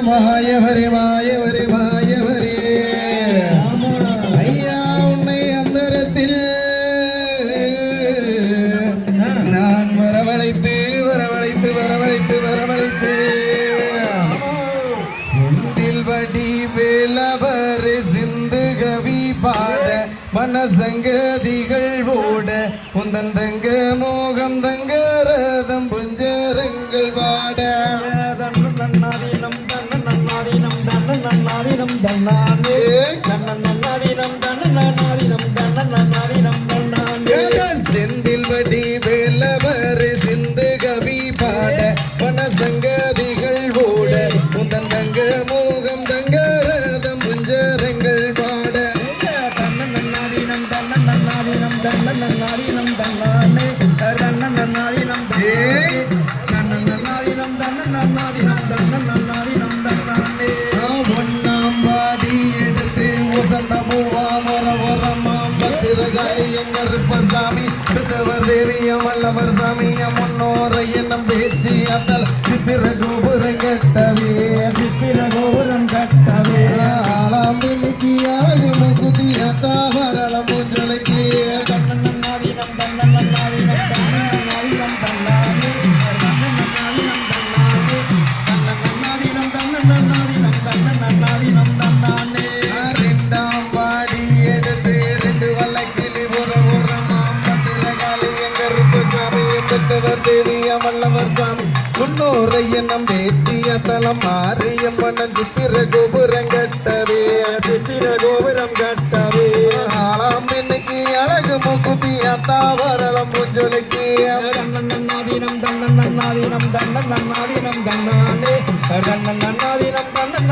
மாயவரே மாயவரே ஐயா உன்னை அந்தரத்தில் நான் வரவழைத்து வரவழைத்து வரவழைத்து வரவழைத்து. செந்தில் வடி வேலவர் சிந்து கவி பாட மனசங்கதிகள் ஓட உந்தன் தங்க மோகம் தங்க ரதம் நன்னாதீனம் தன்னானே தன்ன நன்னாதீனம் தன்ன நன்னாதீனம் தன்ன நன்னாதீனம் பத்திரகாளி எங்க சாமி கிருத்தவர் தேவியம் வல்லவர் சாமியம் முன்னோரை என்னும் பேச்சு அத்தல் சித்திர கோபுரம் கட்டவே சித்திர கோபுரம் கட்டவே. பெத்தவர் தேவிய வல்லவர் சாமி. முன்னோரை என்னும் வேற்றிய தலம் மாரியம்மன் சித்திர கோபுரம் கட்டவே சித்திர கோபுரம் கட்டவே. ஆளாம் இன்னைக்கு அழகு முகுதி அத்தாவரளம் முஞ்சொலிக்கு தன்ன நன்னாதீனம் தன்ன நன்னாதீனம் தன்ன நன்னாதீனம் தன்னானே. தன்ன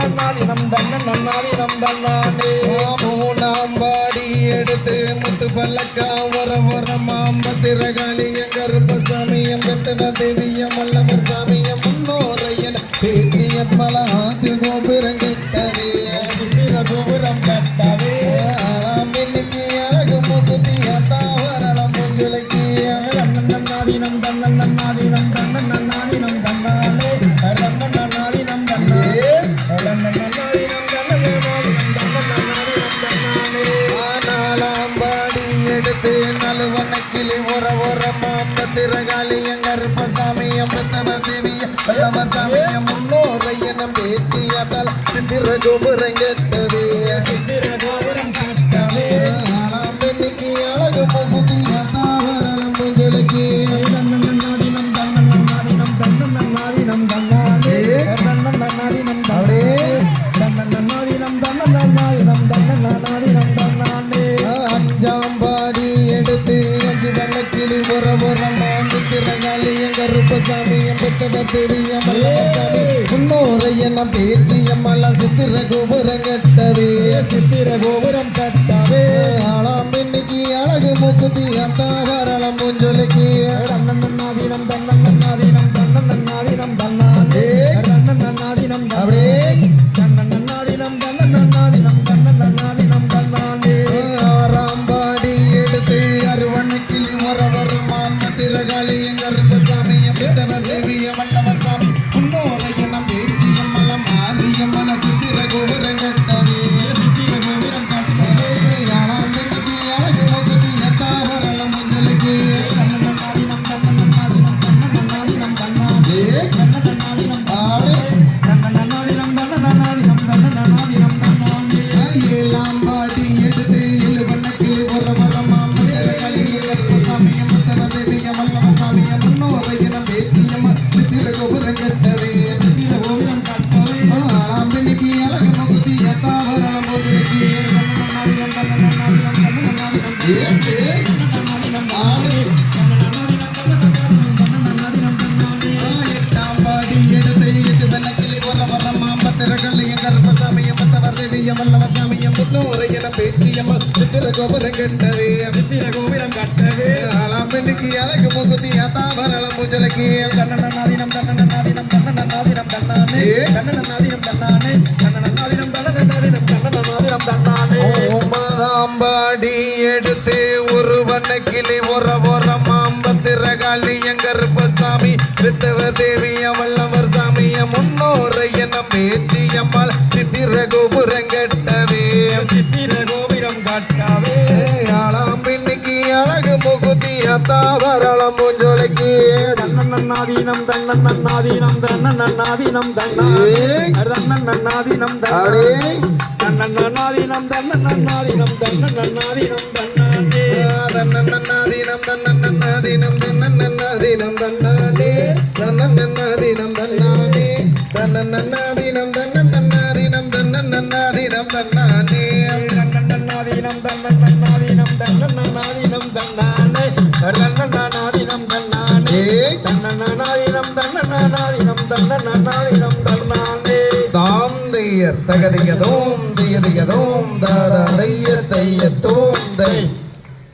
நன்னாதீனம் நம் நன்னாதீனம் தன்ன நன்னாதீனம் தன்னானே மூணாம் பாடி எடுத்து முத்து பல்லக்கா வர வர மாம்பத்திரகாளி கருப்ப சாமியம் பெத்தவ தேவியம் வல்லவர் சாமியம் முன்னோரையன் பேச்சியத் மலஹாத்து எடுத்து நலுவன கிளி உர உர மாம்பத்திரகாளி எங்க சாமியம் பெத்தவ தேவியம் வல்லவர் சாமியம் முன்னோரை சித்திர கோபுரங்கட்டவே. சித்திர எடுத்து அஞ்சு வெள்ளக்கிளி உர உர மாம்பத்திரகாளி எங்க ரூபசாமி எம்பத்தவ தேவியம் வல்லவர் சாமி முன்னோரை என பேச்சியம் மல சித்திர கோபுரம் கட்டவே. சித்திர கோபுரம் கட்டவே. ஆளாம் இன்னைக்கு அழகு முக்குதி அத்தாவரளம் முஞ்சொலிக்கு. மாம்பத்திரகாளி எங்க ரூபசாமி எம்பத்தவ தேவியம் வல்லவர் ஏத்து தன்னன்னாதீனம் ஆடு தன்னன்னாதீனம் தன்னன்னாதீனம் தன்னன்னாதீனம் தன்னானே எட்டாம் பாடி எடுத்து எட்டு வெள்ளக்கிளி வர வர மாம்பத்திரகல்லையும் கருப்பசாமியும் பத்தவர் தேவியம் வல்லவர் சாமியும் முன்னோரை என பேச்சியம் சித்திர கோபுரம் கட்டவே. சித்திர கோபுரம் கட்டவே. ஆளாம் பெண்ணுக்கு அழகு முகுதி அத்தாவரளம் முஞ்சலுக்கு தன்னன்னாதீனம் பாடி எடுத்து ஒரு வண்ண கிளி ஒர ஒர மாம்பத்திரகாளி எங்க கருப்பசாமி வித்தவ தேவியம் வல்லவர் சாமியம் முன்னோரை என பேர் ஏற்றி அம்மாள் சித்திர கோபுரம் கட்டவே. சித்திர கோபுரம் கட்டவே. ஆளாம் அழகு முகுதி அத்தாவரளம் மூஞ்சொலைக்கு. தன்னன்னாதீனம் தன்னன்னாதீனம் தன்னன்னாதீனம் ஏய். தன்னன்னாதீனம் அடே. தன்னன்னாதீனம் தன்னன்னாதீனம் தன்னன்னாதீனம் தன்னானே. தன்னன்னாதீனம் தன்னன்னாதீனம் தன்னன்னாதீனம் தன்னானே. தன்னன்னாதீனம் தன்னானே. தன்னன்னாதீனம் தன்னன்னாதீனம் தாம் தையர் தகதிகதோம் தியதிகதோம் தாதா தைய தைய தோம் தை